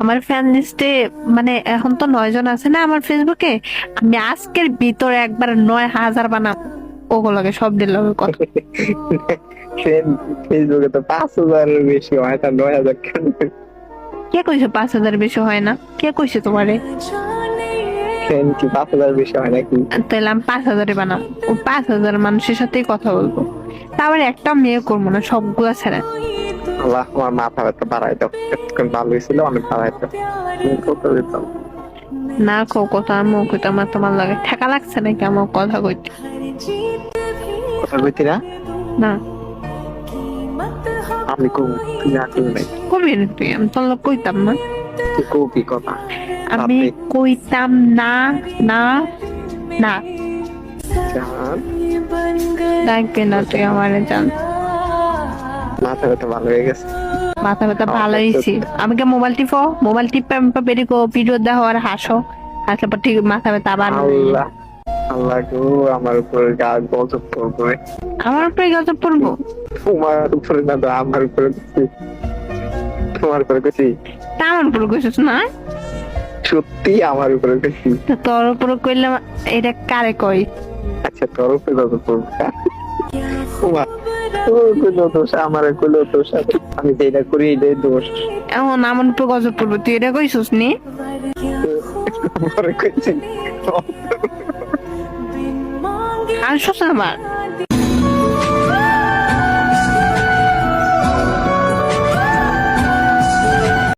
আমার ফ্যান লিস্টে মানে এখন তো নয় জন আছে না আমার ফেসবুকে আমি আজকের ভিতরে একবার নয় হাজার বানাবো। ওগুলোকে সব দিল কথা। ফেসবুকে তো পাঁচ হাজারের বেশি হয় তা নয় হাজার কে কইছে পাঁচ হাজার বেশি হয় না? কে কইছে তোমারে? ফ্রেন্ড কি পাঁচ হাজার বেশি হয় নাকি? তাহলে পাঁচ হাজারে বানাবো ও পাঁচ হাজার মানুষের সাথেই কথা বলব। তারপরে একটা মেয়ে করব না সবগুলা ছেড়ে। আল্লাহ আমার মাথা ব্যথা বাড়াই দাও। এতক্ষণ ভালো হয়েছিল অনেক বাড়াই দাও। দিতাম। না কো কথা আমি কইতে আমার তোমার লাগে ঠেকা লাগছে নাকি আমার কথা কইতে? কথা কইতি না? না। আমি কম তুই না কই নাই। কবি তুই আমি তোর কইতাম না। তুই কও কথা? আমি কইতাম না না না। ডাকবে না তুই আমারে জান? মাথা ব্যথা ভালো হয়ে গেছে। মাথা ব্যথা ভালো হয়েছি আমি মোবাইল টিপো? মোবাইল টিপে আমি বেরি গো ভিডিও দেখো আর হাসো। হাসলে পর ঠিক মাথা ব্যথা আবার আল্লাহ আল্লাহ গো আমার উপর গা গজব পড়বে। আমার উপরে গত পড়ব? তোমার উপরে না আমার উপরে তোমার উপরে কইছিস না? সত্যি আমার উপরে তো তোর উপরে কইলাম এটা কারে কই? আচ্ছা তোর উপরে কোনো দোষ আমার দোষ আমি যেটা করি এটাই দোষ। এখন আমার উপরে গজব পড়ব তুই এটা কইছিস নি? পরে কইছি আর শোষ আমার।